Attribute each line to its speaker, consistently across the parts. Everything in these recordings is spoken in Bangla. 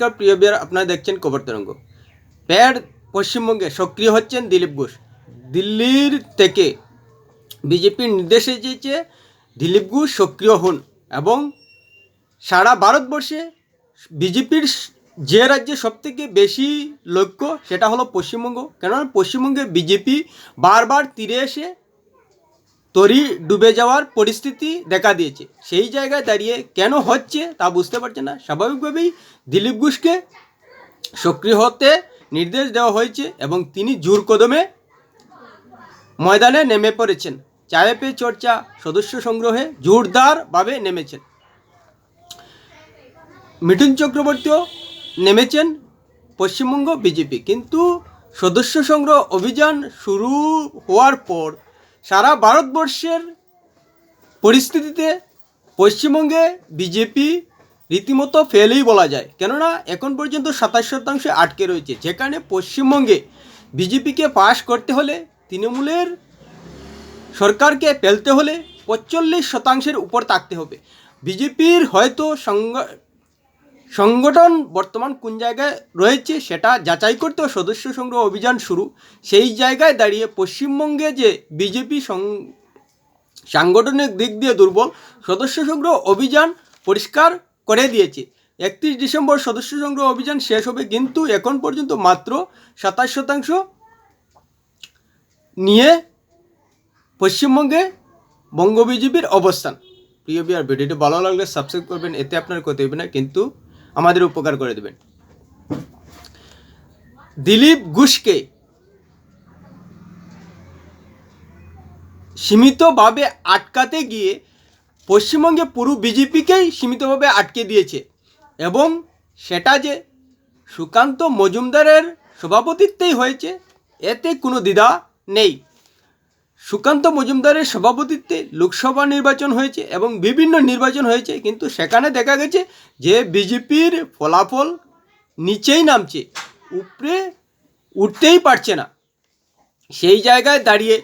Speaker 1: নমস্কার, প্রিয় বিয়ার, আপনারা দেখছেন কবর তরঙ্গ। প্যাড পশ্চিমবঙ্গে সক্রিয় হচ্ছেন দিলীপ ঘোষ। দিল্লির থেকে বিজেপির নির্দেশে চেয়েছে দিলীপ ঘোষ সক্রিয় হন এবং সারা ভারতবর্ষে বিজেপির যে রাজ্যে সবথেকে বেশি লক্ষ্য সেটা হলো পশ্চিমবঙ্গ। কেননা পশ্চিমবঙ্গে বিজেপি বারবার তীরে এসে তরি ডুবে যাওয়ার পরিস্থিতি দেখা দিয়েছে। সেই জায়গায় দাঁড়িয়ে কেন হচ্ছে তা বুঝতে পারছে না। স্বাভাবিকভাবেই দিলীপ ঘোষকে সক্রিয় হতে নির্দেশ দেওয়া হয়েছে এবং তিনি জোর কদমে ময়দানে নেমে পড়েছেন। চায়ে পে চর্চা সদস্য সংগ্রহে জোরদারভাবে নেমেছেন। মিঠুন চক্রবর্তীও নেমেছেন পশ্চিমবঙ্গ বিজেপি। কিন্তু সদস্য সংগ্রহ অভিযান শুরু হওয়ার পর সারা ভারতবর্ষের পরিস্থিতিতে পশ্চিমবঙ্গে বিজেপি রীতিমতো ফেলেই বলা যায়। কেননা, এখন পর্যন্ত সাতাশ শতাংশে আটকে রয়েছে। যেখানে পশ্চিমবঙ্গে বিজেপিকে পাশ করতে হলে তৃণমূলের সরকারকে ফেলতে হলে পঁচল্লিশ শতাংশের উপর থাকতে হবে। বিজেপির হয়তো সংগ সংগঠন বর্তমান কোন জায়গায় রয়েছে সেটা যাচাই করতেও সদস্য সংগ্রহ অভিযান শুরু। সেই জায়গায় দাঁড়িয়ে পশ্চিমবঙ্গে যে বিজেপি সাংগঠনিক দিক দিয়ে দুর্বল, সদস্য সংগ্রহ অভিযান পরিষ্কার করে দিয়েছে। একত্রিশ ডিসেম্বর সদস্য সংগ্রহ অভিযান শেষ হবে কিন্তু এখন পর্যন্ত মাত্র সাতাশ শতাংশ নিয়ে পশ্চিমবঙ্গে বঙ্গ বিজেপির অবস্থান। প্রিয় বিয়ার ভিডিওটি ভালো লাগলে সাবস্ক্রাইব করবেন, এতে আপনার ক্ষতি হবে না। কিন্তু আমাদের উপকার করে দেবেন। দিলীপ ঘুষকে সীমিতভাবে আটকাতে গিয়ে পশ্চিমবঙ্গে পুরো বিজেপিকেই সীমিতভাবে আটকে দিয়েছে এবং সেটা যে সুকান্ত মজুমদারের সভাপতিত্বেই হয়েছে, এতে কোনো দ্বিধা নেই। সুকান্ত মজুমদারের সভাপতিত্বে লোকসভা নির্বাচন হয়েছে এবং বিভিন্ন নির্বাচন হয়েছে, কিন্তু সেখানে দেখা গেছে যে বিজেপির ফলাফল নিচেই নামছে, উপরে উঠতেই পারছে না। সেই জায়গায় দাঁড়িয়ে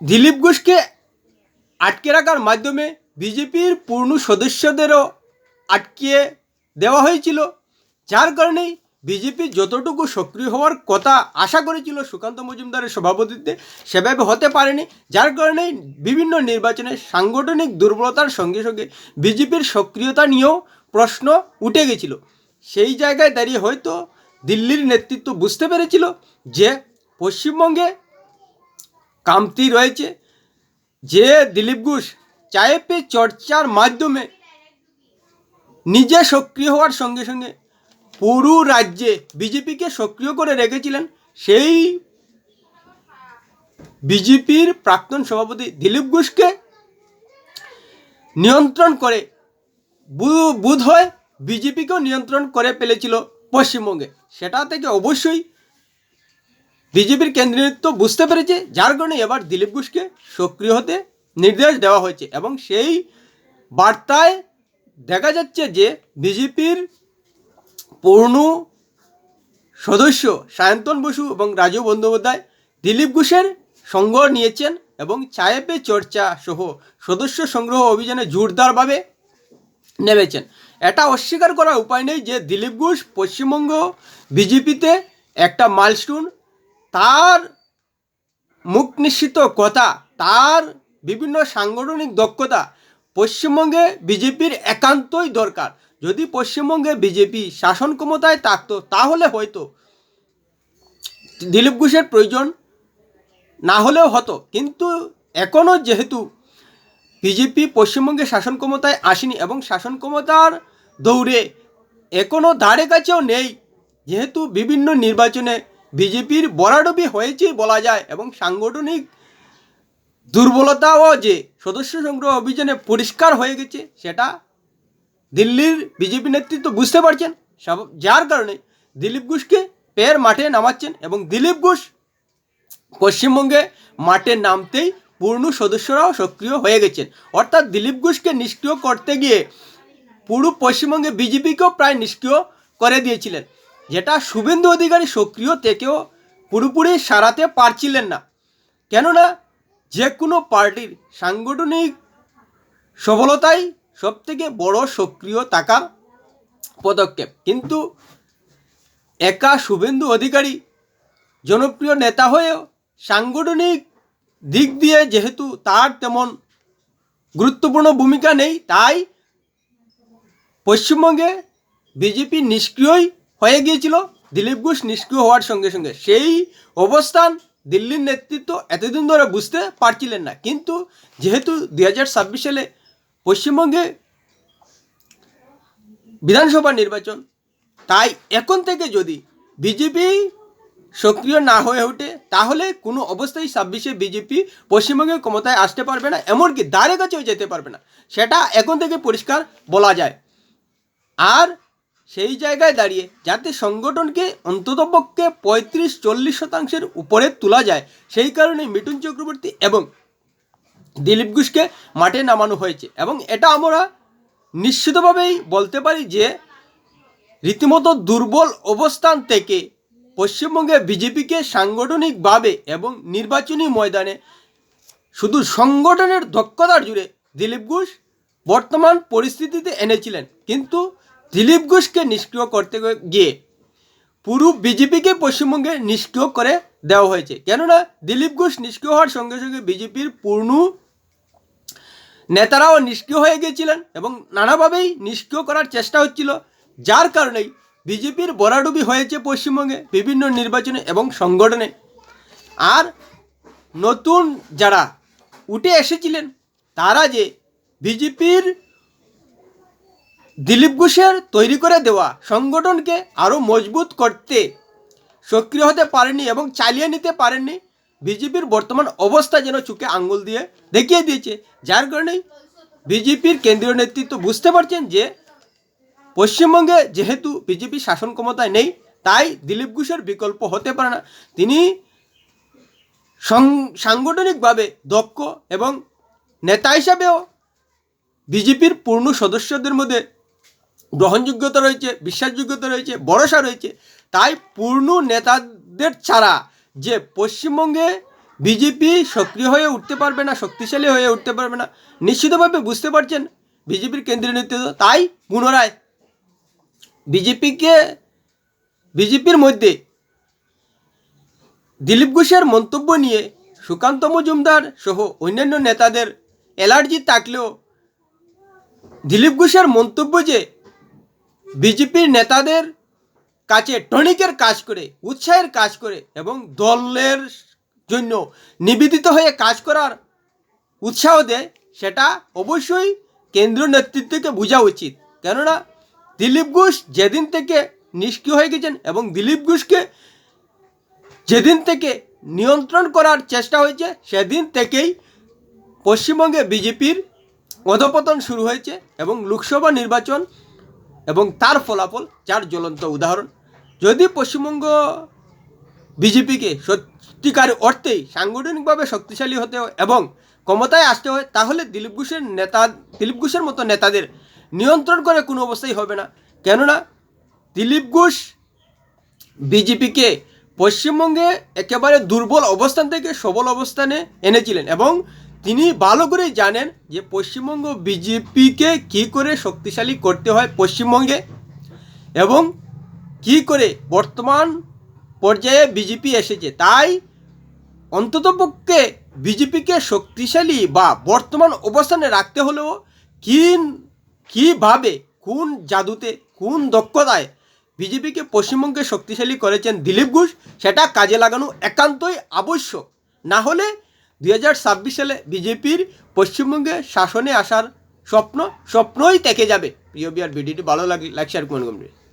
Speaker 1: দিলীপ ঘোষকে আটকে রাখার মাধ্যমে বিজেপির পূর্ণ সদস্যদেরও আটকিয়ে দেওয়া হয়েছিল, যার কারণেই বিজেপি যতটুকু সক্রিয় হওয়ার কথা আশা করেছিল সুকান্ত মজুমদারের সভাপতিত্বে, সেভাবে হতে পারেনি। যার কারণে বিভিন্ন নির্বাচনে সাংগঠনিক দুর্বলতার সঙ্গে সঙ্গে বিজেপির সক্রিয়তা নিয়েও প্রশ্ন উঠে গেছিল। সেই জায়গায় দাঁড়িয়ে হয়তো দিল্লির নেতৃত্ব বুঝতে পেরেছিল যে পশ্চিমবঙ্গে কামতি রয়েছে, যে দিলীপ ঘোষ চায়ে পে চর্চার মাধ্যমে নিজে সক্রিয় হওয়ার সঙ্গে সঙ্গে পুরো রাজ্যে বিজেপিকে সক্রিয় করে রেখেছিলেন সেই বিজেপির প্রাক্তন সভাপতি দিলীপ ঘোষকে নিয়ন্ত্রণ করে বুধ হয় বিজেপিকেও নিয়ন্ত্রণ করে ফেলেছিল পশ্চিমবঙ্গে। সেটা থেকে অবশ্যই বিজেপির কেন্দ্রীয় বুঝতে পেরেছে, যার কারণে এবার দিলীপ ঘোষকে সক্রিয় হতে নির্দেশ দেওয়া হয়েছে এবং সেই বার্তায় দেখা যাচ্ছে যে বিজেপির পূর্ণ, সদস্য সায়ন্তন বসু এবং রাজু বন্দ্যোপাধ্যায় দিলীপ ঘোষের সঙ্গ নিয়েছেন এবং চায়েপে চর্চা সহ সদস্য সংগ্রহ অভিযানে জোরদারভাবে নেমেছেন। এটা অস্বীকার করার উপায় নেই যে দিলীপ ঘোষ পশ্চিমবঙ্গ বিজেপিতে একটা মাইলস্টোন। তার মুখ নিশ্চিত কথা, তার বিভিন্ন সাংগঠনিক দক্ষতা পশ্চিমবঙ্গে বিজেপির একান্তই দরকার। যদি পশ্চিমবঙ্গে বিজেপি শাসন ক্ষমতায় থাকতো, তাহলে হয়তো দিলীপ ঘোষের প্রয়োজন না হলেও হতো। কিন্তু এখনও যেহেতু বিজেপি পশ্চিমবঙ্গে শাসন ক্ষমতায় আসেনি এবং শাসন ক্ষমতার দৌড়ে এখনও ধারে কাছেও নেই, যেহেতু বিভিন্ন নির্বাচনে বিজেপির বরাডবি হয়েছে বলা যায় এবং সাংগঠনিক দুর্বলতাও যে সদস্য সংগ্রহ অভিযানে পরিষ্কার হয়ে গেছে, সেটা দিল্লির বিজেপি নেতৃত্ব বুঝতে পারছেন। সব, যার কারণে দিলীপ ঘোষকে পের মাঠে নামাচ্ছেন এবং দিলীপ ঘোষ পশ্চিমবঙ্গে মাঠে নামতেই পূর্ণ সদস্যরাও সক্রিয় হয়ে গেছেন। অর্থাৎ দিলীপ ঘোষকে নিষ্ক্রিয় করতে গিয়ে পুরো পশ্চিমবঙ্গে বিজেপিকেও প্রায় নিষ্ক্রিয় করে দিয়েছিলেন। যেটা শুভেন্দু অধিকারী সক্রিয় থেকেও পুরোপুরি সারাতে পারছিলেন না। কেননা যে কোনো পার্টির সাংগঠনিক সফলতাই সবথেকে বড় সক্রিয় থাকার পদক্ষেপ। কিন্তু একা শুভেন্দু অধিকারী জনপ্রিয় নেতা হয়েও সাংগঠনিক দিক দিয়ে যেহেতু তার তেমন গুরুত্বপূর্ণ ভূমিকা নেই, তাই পশ্চিমবঙ্গে বিজেপি নিষ্ক্রিয়ই হয়ে গিয়েছিল। দিলীপ ঘোষ নিষ্ক্রিয় হওয়ার সঙ্গে সঙ্গে সেই অবস্থান দিল্লির নেতৃত্ব এতদিন ধরে বুঝতে পারছিলেন না। কিন্তু যেহেতু দুই হাজার ছাব্বিশ সালে পশ্চিমবঙ্গে বিধানসভা নির্বাচন, তাই এখন থেকে যদি বিজেপি সক্রিয় না হয়ে ওঠে, তাহলে কোনো অবস্থায় ছাব্বিশে বিজেপি পশ্চিমবঙ্গের ক্ষমতায় আসতে পারবে না, এমনকি দ্বারে কাছেও যেতে পারবে না। সেটা এখন থেকে পরিষ্কার বলা যায়। আর সেই জায়গায় দাঁড়িয়ে যাতে সংগঠনকে অন্ততপক্ষে পঁয়ত্রিশ চল্লিশ শতাংশের উপরে তোলা যায়, সেই কারণে মিঠুন চক্রবর্তী এবং দিলীপ ঘোষকে মাঠে নামানো হয়েছে। এবং এটা আমরা নিশ্চিতভাবেই বলতে পারি যে রীতিমতো দুর্বল অবস্থান থেকে পশ্চিমবঙ্গে বিজেপিকে সাংগঠনিকভাবে এবং নির্বাচনী ময়দানে শুধু সংগঠনের দক্ষতার জুড়ে দিলীপ ঘোষ বর্তমান পরিস্থিতিতে এনেছিলেন। কিন্তু দিলীপ ঘোষকে নিষ্ক্রিয় করতে গিয়ে পুরো বিজেপিকে পশ্চিমবঙ্গে নিষ্ক্রিয় করে দেওয়া হয়েছে। কেননা দিলীপ ঘোষ নিষ্ক্রিয় হওয়ার সঙ্গে সঙ্গে বিজেপির পূর্ণ নেতারাও নিষ্ক্রিয় হয়ে গিয়েছিলেন এবং নানাভাবেই নিষ্ক্রিয় করার চেষ্টা হচ্ছিল, যার কারণেই বিজেপির বরাডুবি হয়েছে পশ্চিমবঙ্গে বিভিন্ন নির্বাচনে এবং সংগঠনে। আর নতুন যারা উঠে এসেছিলেন, তারা যে বিজেপির দিলীপ ঘোষের তৈরি করে দেওয়া সংগঠনকে আরও মজবুত করতে সক্রিয় হতে পারেনি এবং চালিয়ে নিতে পারেননি বিজেপির বর্তমান অবস্থা যেন চুকে আঙ্গুল দিয়ে দেখিয়ে দিয়েছে। যার কারণেই বিজেপির কেন্দ্রীয় নেতৃত্ব বুঝতে পারছেন যে পশ্চিমবঙ্গে যেহেতু বিজেপি শাসন ক্ষমতায় নেই, তাই দিলীপ ঘোষের বিকল্প হতে পারে না। তিনি সাংগঠনিকভাবে দক্ষ এবং নেতা হিসাবেও বিজেপির পূর্ণ সদস্যদের মধ্যে গ্রহণযোগ্যতা রয়েছে, বিশ্বাসযোগ্যতা রয়েছে, ভরসা রয়েছে। তাই পূর্ণ নেতাদের ছাড়া যে পশ্চিমবঙ্গে বিজেপি সক্রিয় হয়ে উঠতে পারবে না, শক্তিশালী হয়ে উঠতে পারবে না, নিশ্চিতভাবে বুঝতে পারছেন বিজেপির কেন্দ্রীয় নেতৃত্ব, তাই পুনরায় বিজেপিকে, বিজেপির মধ্যে দিলীপ ঘোষের মন্তব্য নিয়ে সুকান্ত মজুমদার সহ অন্যান্য নেতাদের অ্যালার্জি থাকলেও দিলীপ ঘোষের মন্তব্য যে বিজেপির নেতাদের কাছে টনিকের কাজ করে, উৎসাহের কাজ করে এবং দলের জন্য নিবেদিত হয়ে কাজ করার উৎসাহ দেয়, সেটা অবশ্যই কেন্দ্রীয় নেতৃত্বকে বোঝা উচিত। কেননা, দিলীপ ঘোষ যেদিন থেকে নিষ্ক্রিয় হয়ে গেছেন এবং দিলীপ ঘোষকে যেদিন থেকে নিয়ন্ত্রণ করার চেষ্টা হয়েছে, সেদিন থেকেই পশ্চিমবঙ্গে বিজেপির অধপতন শুরু হয়েছে এবং লোকসভা নির্বাচন এবং তার ফলাফল, যার জ্বলন্ত উদাহরণ। যদি পশ্চিমবঙ্গ বিজেপিকে সত্যিকার অর্থেই সাংগঠনিকভাবে শক্তিশালী হতে হয় এবং ক্ষমতায় আসতে হয়, তাহলে দিলীপ ঘোষের নেতা, দিলীপ ঘোষের মতো নেতাদের নিয়ন্ত্রণ করে কোনো অবস্থাই হবে না। কেননা, দিলীপ ঘোষ বিজেপিকে পশ্চিমবঙ্গে একেবারে দুর্বল অবস্থান থেকে সবল অবস্থানে এনেছিলেন এবং তিনি ভালো করেই জানেন যে পশ্চিমবঙ্গ বিজেপিকে কী করে শক্তিশালী করতে হয় পশ্চিমবঙ্গে এবং কী করে বর্তমান পর্যায়ে বিজেপি এসেছে? তাই অন্ততপক্ষে বিজেপিকে শক্তিশালী বা বর্তমান অবস্থানে রাখতে হলেও কী, কীভাবে, কোন জাদুতে, কোন দক্ষতায় বিজেপিকে পশ্চিমবঙ্গে শক্তিশালী করেছেন দিলীপ ঘোষ, সেটা কাজে লাগানো একান্তই আবশ্যক। না হলে দুই হাজার ছাব্বিশ সালে বিজেপির পশ্চিমবঙ্গে শাসনে আসার স্বপ্ন, স্বপ্নই থেকে যাবে। প্রিয় বিয়ার ভিডিওটি ভালো লাইক শেয়ার কমেন্ট করবেন